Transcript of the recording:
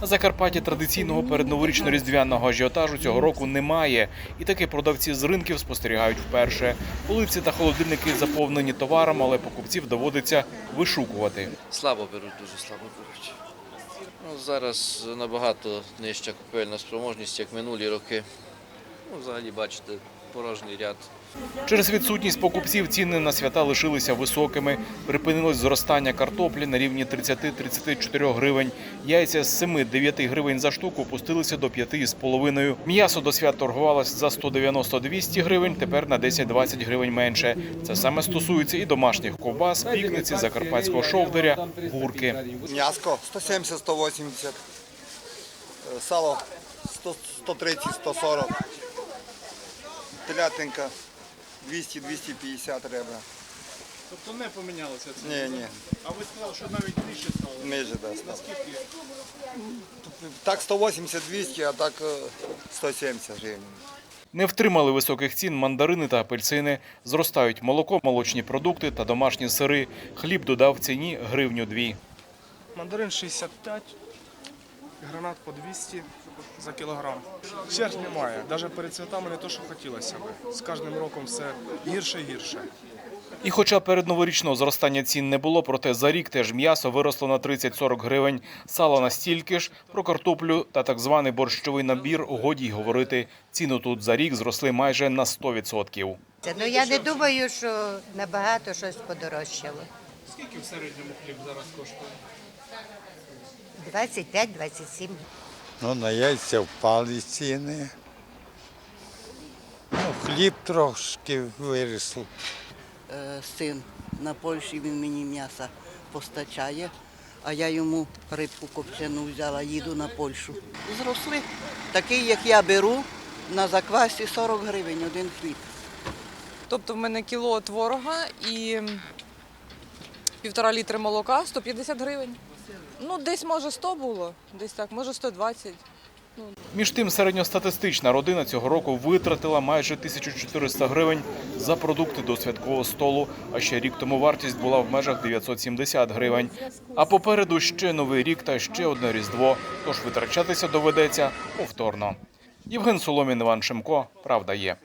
На Закарпатті традиційного передноворічно-різдвяного ажіотажу цього року немає, і таки продавці з ринків спостерігають вперше. Полиці та холодильники заповнені товаром, але покупців доводиться вишукувати. Слабо беруть, дуже слабо беруть. Ну, зараз набагато нижча купельна спроможність, як минулі роки. Ну, взагалі, бачите, порожній ряд. Через відсутність покупців ціни на свята лишилися високими. Припинилось зростання картоплі на рівні 30-34 гривень. Яйця з 7-9 гривень за штуку опустилися до 5,5. М'ясо до свят торгувалось за 190-200 гривень, тепер на 10-20 гривень менше. Це саме стосується і домашніх ковбас, пікниці, закарпатського шовдаря, гурки. М'яско 170-180, е, сало 130-140, телятинка 200-250 ребра. Тобто не помінялося це? Ні, ні, А ви сказали, що навіть нижче стало. ниже да. Наскільки? Так 180-200, а так е, 170 гривень. Не втримали високих цін мандарини та апельсини. Зростають молоко, молочні продукти та домашні сири. Хліб додав ціні гривню дві. Мандарин 65, гранат по 200 за кілограм. Черг немає. Навіть перед святами не то, що хотілося б. З кожним роком все гірше і гірше. І хоча передноворічного зростання цін не було, проте за рік теж м'ясо виросло на 30-40 гривень, сало на стільки ж, про картоплю та так званий борщовий набір годі й говорити. Ціни тут за рік зросли майже на 100%. Це, Ну я не думаю, що набагато щось подорожчало. Скільки в середньому хліб зараз коштує? 25-27. Ну, на яйця впали ціни. Ну, хліб трошки виріс. Е, син на Польщі, він мені м'яса постачає, а я йому рибку копчену взяла, їду на Польщу. Зросли. Такий, як я беру, на заквасі 40 гривень один хліб. Тобто в мене кіло творога і півтора літри молока 150 гривень. Ну, десь може 100 було, десь так, може 120. Між тим, середньостатистична родина цього року витратила майже 1400 гривень за продукти до святкового столу. А ще рік тому вартість була в межах 970 гривень. А попереду ще новий рік та ще одне різдво. Тож витрачатися доведеться повторно. Євген Соломін, Іван Шимко. Правда є.